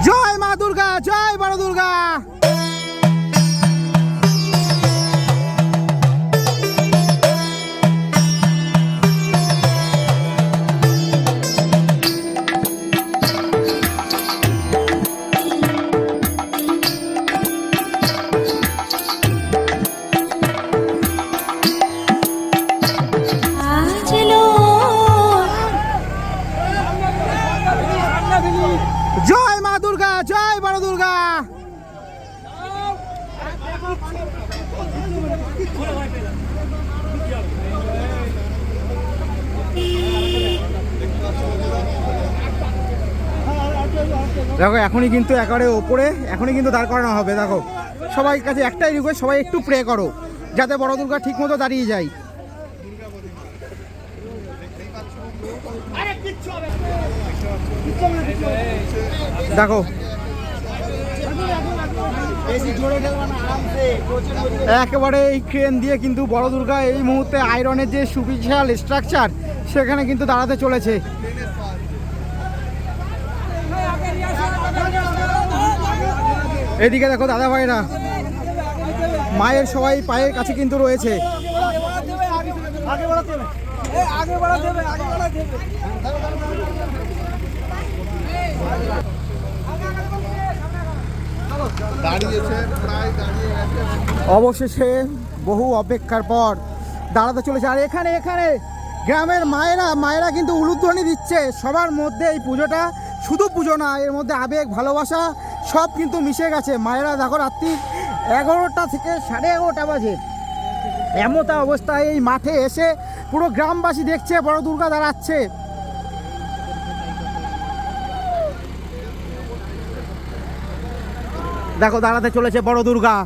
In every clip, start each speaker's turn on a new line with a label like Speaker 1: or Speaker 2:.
Speaker 1: জয় মা দুর্গা জয় দেখো, এখনই কিন্তু একেবারে ওপরে, এখনই কিন্তু দাঁড় করানো হবে, দেখো। সবাই কাছে একটাই রিকোয়েস্ট সবাই একটু প্রে করো, যাতে বড় দুর্গা ঠিক মতো দাঁড়িয়ে যায়। দেখো একেবারে এই ক্রেন দিয়ে কিন্তু বড় দুর্গা এই মুহূর্তে আয়রনের যে সুবিশাল স্ট্রাকচার সেখানে কিন্তু দাঁড়াতে চলেছে। এদিকে দেখো দাদা ভাইরা মায়ের সবাই পায়ের কাছে কিন্তু রয়েছে।
Speaker 2: গেছে
Speaker 1: অবশেষে বহু অপেক্ষার পর দাঁড়াতে চলেছে। আর এখানে এখানে গ্রামের মায়েরা মায়েরা কিন্তু উলুধ্বনি দিচ্ছে। সবার মধ্যে এই পুজোটা শুধু পুজো না, এর মধ্যে আবেগ, ভালোবাসা সব কিন্তু মিশে গেছে। মায়েরা, দেখো রাত্রি এগারোটা থেকে সাড়ে এগারোটা বাজে। এমতা অবস্থায় এই মাঠে এসে পুরো গ্রামবাসী দেখছে, বড় দুর্গা দাঁড়াচ্ছে। দেখো দাঁড়াতে চলেছে বড় দুর্গা।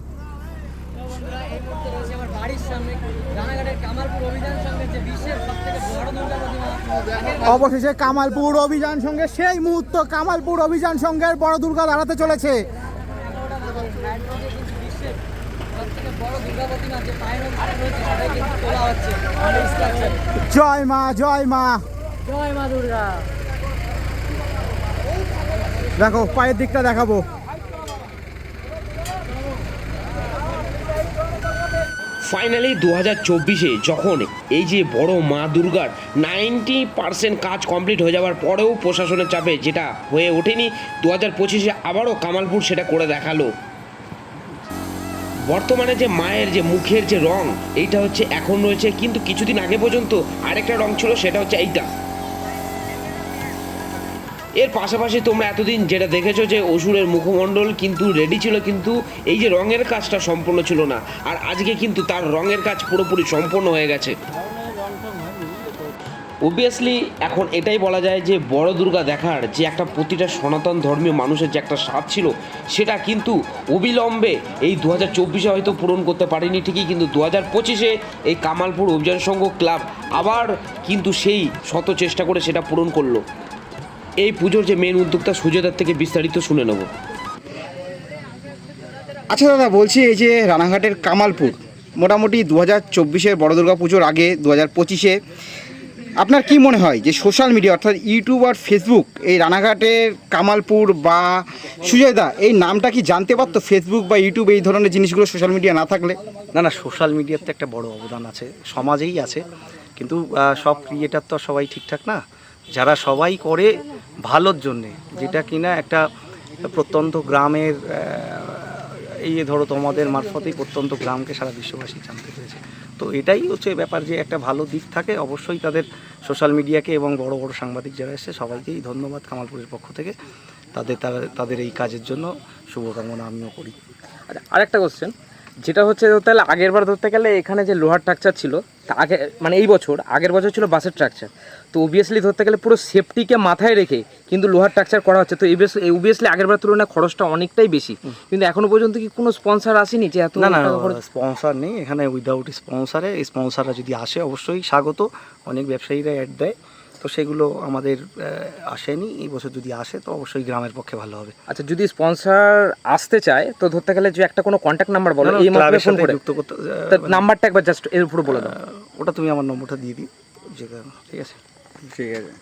Speaker 1: অবশেষে কামালপুর অভিযান সঙ্গে সেই মুহূর্ত কামালপুর অভিযান সঙ্গে বড় দুর্গা দাঁড়াতে চলেছে। জয় মা জয় মা।
Speaker 3: জয় মা দুর্গা।
Speaker 1: দেখো পায়ের দিকটা দেখাবো।
Speaker 4: ফাইনালি দু হাজার চব্বিশে যখন এই যে বড় মা দুর্গার নাইনটি পার্সেন্ট কাজ কমপ্লিট হয়ে যাওয়ার পরেও প্রশাসনের চাপে যেটা হয়ে ওঠেনি দু হাজার পঁচিশে আবারও কামালপুর সেটা করে দেখাল। বর্তমানে যে মায়ের যে মুখের যে রং, এইটা হচ্ছে এখন রয়েছে, কিন্তু কিছুদিন আগে পর্যন্ত আরেকটা রং ছিল, সেটা হচ্ছে এইটা। এর পাশাপাশি তোমরা এতদিন যেটা দেখেছ যে অসুরের মুখমণ্ডল কিন্তু রেডি ছিল, কিন্তু এই যে রঙের কাজটা সম্পূর্ণ ছিল না। আর আজকে কিন্তু তার রঙের কাজ পুরোপুরি সম্পূর্ণ হয়ে গেছে। অবভিয়াসলি এখন এটাই বলা যায় যে বড় দুর্গা দেখার যে একটা প্রতিটা সনাতন ধর্মীয় মানুষের যে একটা স্বাদ ছিল, সেটা কিন্তু অবিলম্বে এই দু হাজার চব্বিশে হয়তো পূরণ করতে পারেনি, ঠিকই কিন্তু দু হাজার পঁচিশে এই কামালপুর অভিযান সংঘ ক্লাব আবার কিন্তু সেই শত চেষ্টা করে সেটা পূরণ করল। এই পুজোর যে মেন উদ্যোক্তা সুজয়দার থেকে বিস্তারিত শুনে নেব।
Speaker 1: আচ্ছা দাদা বলছি এই যে রানাঘাটের কামালপুর মোটামুটি দু হাজার চব্বিশের বড় দুর্গা পুজোর আগে দু হাজার পঁচিশে আপনার কি মনে হয় যে সোশ্যাল মিডিয়া অর্থাৎ ইউটিউব আর ফেসবুক এই রানাঘাটের কামালপুর বা সুজয়দা এই নামটা কি জানতে পারতো ফেসবুক বা ইউটিউব এই ধরনের জিনিসগুলো সোশ্যাল মিডিয়া না থাকলে?
Speaker 5: না না সোশ্যাল মিডিয়ার তো একটা বড় অবদান আছে সমাজেই আছে কিন্তু সব ক্রিয়েটার তো সবাই ঠিকঠাক না? যারা সবাই করে ভালোর জন্যে, যেটা কিনা একটা প্রত্যন্ত গ্রামের এই ধরো তোমাদের মারফতেই প্রত্যন্ত গ্রামকে সারা বিশ্ববাসী জানতে পেরেছে। তো এটাই হচ্ছে ব্যাপার যে একটা ভালো দিক থাকে, অবশ্যই তাদের সোশ্যাল মিডিয়াকে এবং বড় বড় সাংবাদিক যারা এসছে, সবাইকেই ধন্যবাদ কামালপুরের পক্ষ থেকে। তাদের তাদের এই কাজের জন্য শুভকামনা আমিও করি।
Speaker 6: আচ্ছা আরেকটা কোশ্চেন যেটা হচ্ছে তাহলে আগের বার ধরতে গেলে এখানে যে লোহার স্ট্রাকচার ছিল তা আগে মানে এই বছর আগের বছর ছিল বাসের স্ট্রাকচার তো অবভিয়াসলি ধরতে গেলে পুরো সেফটিকে মাথায় রেখে কিন্তু লোহার স্ট্রাকচার করা হচ্ছে। তো অবভিয়াসলি আগের বার তুলনায় খরচটা অনেকটাই বেশি। কিন্তু এখনও পর্যন্ত কি কোনো স্পন্সর আসেনি যে এত
Speaker 5: না না স্পন্সর নেই। এখানে উইদাউট স্পন্সারে স্পন্সাররা যদি আসে অবশ্যই স্বাগত। অনেক ব্যবসায়ীরা অ্যাড দেয়। তো সেগুলো আমাদের আসেনি। এই বছর যদি আসে তো অবশ্যই গ্রামের পক্ষে ভালো হবে।
Speaker 6: আচ্ছা যদি স্পন্সর আসতে চায় তো ধরতে গেলে যে একটা কোনো কন্ট্যাক্ট নাম্বার বলো এই
Speaker 5: ক্লাবের
Speaker 6: ফোন করে।
Speaker 5: যুক্ত করতে
Speaker 6: তার
Speaker 5: মানে,
Speaker 6: নাম্বারটা একবার জাস্ট এর উপরে বলে দাও।
Speaker 5: ওটা তুমি আমার নম্বরটা দিয়ে দিই ঠিক আছে?
Speaker 1: ঠিক আছে।